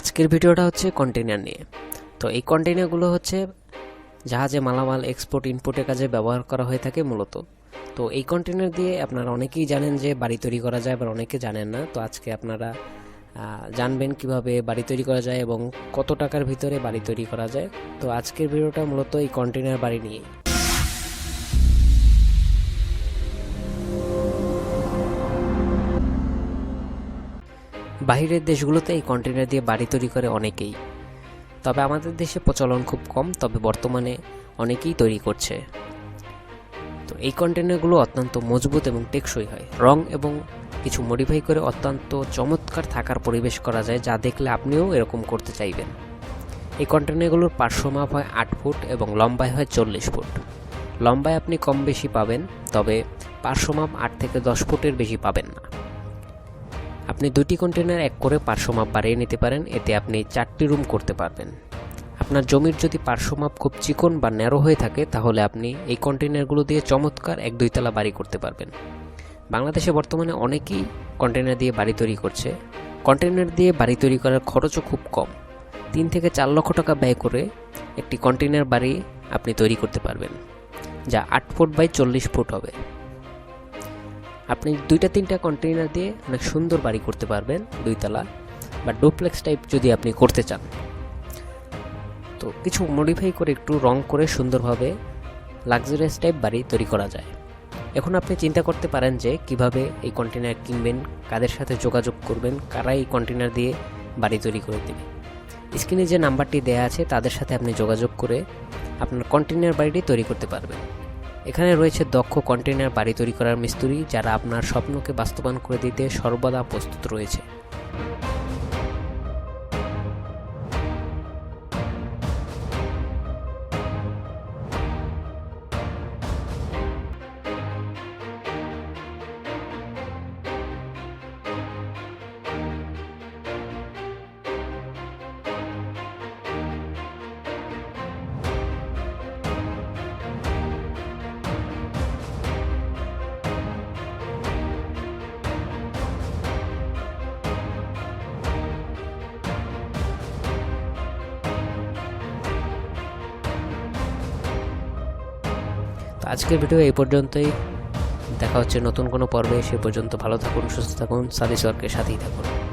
আজকের ভিডিওটা হচ্ছে কন্টেনার নিয়ে। তো এই কন্টেনারগুলো হচ্ছে জাহাজে মালামাল এক্সপোর্ট ইনপোর্টের কাজে ব্যবহার করা হয়ে থাকে মূলত। তো এই কন্টেনার দিয়ে আপনারা অনেকেই জানেন যে বাড়ি তৈরি করা যায়, আবার অনেকে জানেন না। তো আজকে আপনারা জানবেন কীভাবে বাড়ি তৈরি করা যায় এবং কত টাকার ভিতরে বাড়ি তৈরি করা যায়। তো আজকের ভিডিওটা মূলত এই কন্টেনার বাড়ি নিয়ে বাইরের দেশগুলোতে এই কন্টেনার দিয়ে বাড়ি তৈরি করে অনেকেই। তবে আমাদের দেশে প্রচলন খুব কম, তবে বর্তমানে অনেকেই তৈরি করছে। তো এই কন্টেনারগুলো অত্যন্ত মজবুত এবং টেকসই হয়। রং এবং কিছু মডিফাই করে অত্যন্ত চমৎকার থাকার পরিবেশ করা যায়, যা দেখলে আপনিও এরকম করতে চাইবেন। এই কন্টেনারগুলোর পার্শ্ব মাপ হয় আট ফুট এবং লম্বায় হয় চল্লিশ ফুট। লম্বায় আপনি কম বেশি পাবেন, তবে পার্শ্ব মাপ আট থেকে দশ ফুটের বেশি পাবেন না। আপনি দুটি কন্টেনার এক করে পার্শ্বমাপ বাড়িয়ে নিতে পারেন, এতে আপনি চারটি রুম করতে পারবেন। আপনার জমির যদি পার্শ্বমাপ খুব চিকন বা ন্যারো হয়ে থাকে, তাহলে আপনি এই কন্টেনারগুলো দিয়ে চমৎকার এক দুইতলা বাড়ি করতে পারবেন। বাংলাদেশে বর্তমানে অনেকেই কন্টেনার দিয়ে বাড়ি তৈরি করছে। কন্টেনার দিয়ে বাড়ি তৈরি করার খরচও খুব কম। তিন থেকে চার লক্ষ টাকা ব্যয় করে একটি কন্টেনার বাড়ি আপনি তৈরি করতে পারবেন, যা আট ফুট বাই চল্লিশ ফুট হবে। আপনি দুইটা, তিনটা কন্টেইনার দিয়ে অনেক সুন্দর বাড়ি করতে পারবেন, দুইতলা, বা ডুপ্লেক্স টাইপ যদি আপনি করতে চান। তো কিছু মডিফাই করে একটু রং করে সুন্দরভাবে লাক্সারিয়াস টাইপ বাড়ি তৈরি করা যায়। এখন আপনি চিন্তা করতে পারেন যে কীভাবে এই কন্টেনার কিনবেন, কাদের সাথে যোগাযোগ করবেন, কারা এই কন্টেনার দিয়ে বাড়ি তৈরি করে দেবে। স্ক্রিনে যে নাম্বারটি দেয়া আছে, তাদের সাথে আপনি যোগাযোগ করে আপনার কন্টেনার বাড়িটি তৈরি করতে পারবেন। এখানে রয়েছে দক্ষ কন্টেনার বাড়ি তৈরি করার মিস্ত্রি, যারা আপনার স্বপ্নকে বাস্তবায়ন করে দিতে সর্বদা প্রস্তুত রয়েছে। আজকের ভিডিও এই পর্যন্তই। দেখা হচ্ছে নতুন কোনো পর্বে। সে পর্যন্ত ভালো থাকুন, সুস্থ থাকুন, সাদিস ওয়ার্কের সাথেই থাকুন।